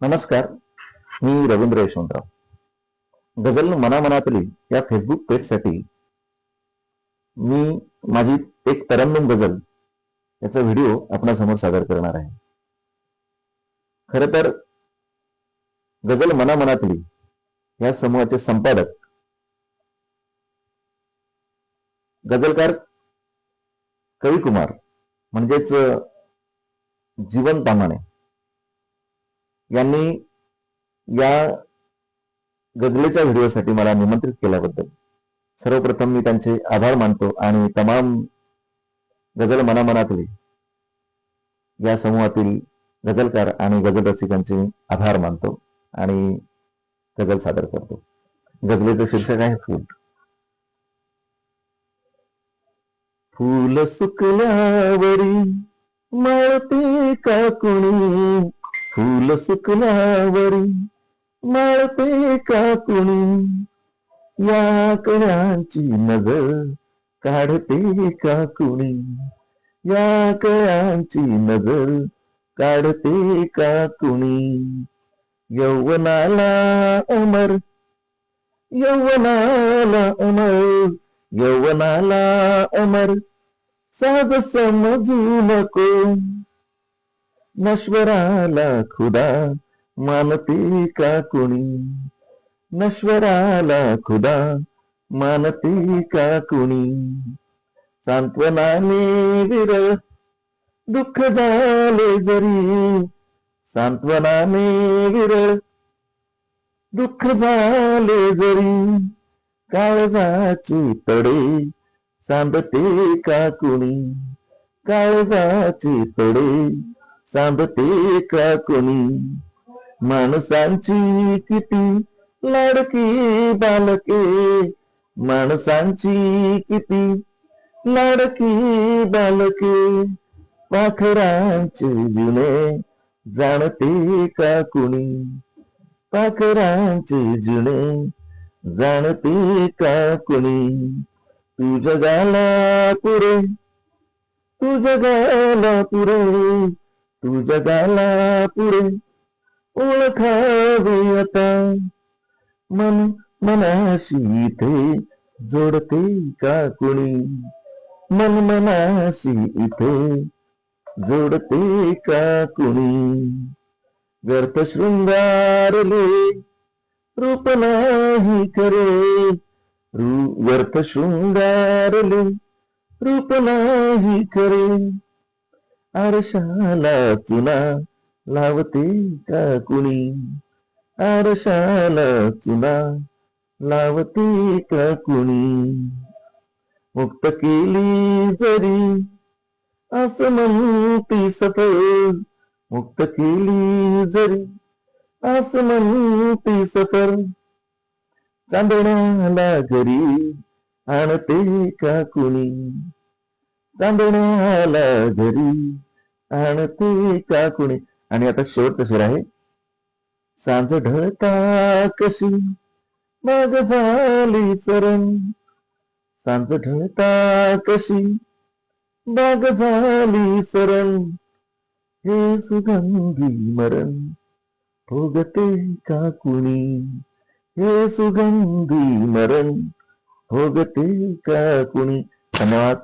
नमस्कार मी रवींद्र यशवंतराव. गझल मनामनातली या फेसबुक पेजसाठी मी माझी एक तरंगम गझल याचा व्हिडिओ आपणासमोर सादर करणार आहे. खर तर गझल मनामनातली या समूहाचे संपादक गझलकार कविकुमार म्हणजेच जीवन तामाणे यांनी या गजलेच्या व्हिडिओसाठी मला निमंत्रित केल्याबद्दल सर्वप्रथम मी त्यांचे आभार मानतो आणि तमाम गझल मनामनातले या समूहातील गझलकार आणि गझल रसिकांचे आभार मानतो आणि गझल सादर करतो. गजलेचं शीर्षक आहे फूल. फूल सुकल्यावरी मळते का कुणी? फूल सुकल्यावरी माळते का कुणी या कळ्यांची नजर काढते का कुणी या कळ्यांची नजर काढते का कुणी यौवनाला अमर यवनाला अमर यवनाला अमर. साध समजू नको नश्वराला खुदा मानते का कुणी? नश्वराला खुदा मानते का कुणी? सांत्वनाने विरळ दुःख झाले जरी. सांत्वनाने विरळ दुःख झाले जरी. काळजाची तडे सांदते का कुणी? काळजाची तडे सांदते का कोणी? माणसांची किती लाडकी बालके. माणसांची किती लाडकी बालके. पाखरांचे जुने जाणते का कुणी? पाखरांचे जुने जाणते का कुणी? तू जगाला पुरे तू जगाला पुरे. तू जगाला पुरे ओळखावे आता. मन मनाशी इथे जोडते का कुणी? मन मनाशी इथे जोडते का कुणी? व्यर्थ शृंगारले रूप नाही खरे व्यर्थ शृंगारले रूप नाही खरे आरशाला चुना लावते का कुणी? आरशाला चुना लावते का कुणी? मुक्त केली जरी असं म्हणती सफर मुक्त केली जरी असं म्हणती सफर चांदण्याला घरी आणते का कुणी? चांदण्याला घरी आणते का कुणी? आणि आता शेवटचं शेर आहे. सांज ढळता कशी? मग झाली सरण सांज ढळता कशी? बाग झाली सरण हे सुगंधी मरण. भोगते का कुणी? हे सुगंधी मरण. भोगते का कुणी? धन्यवाद.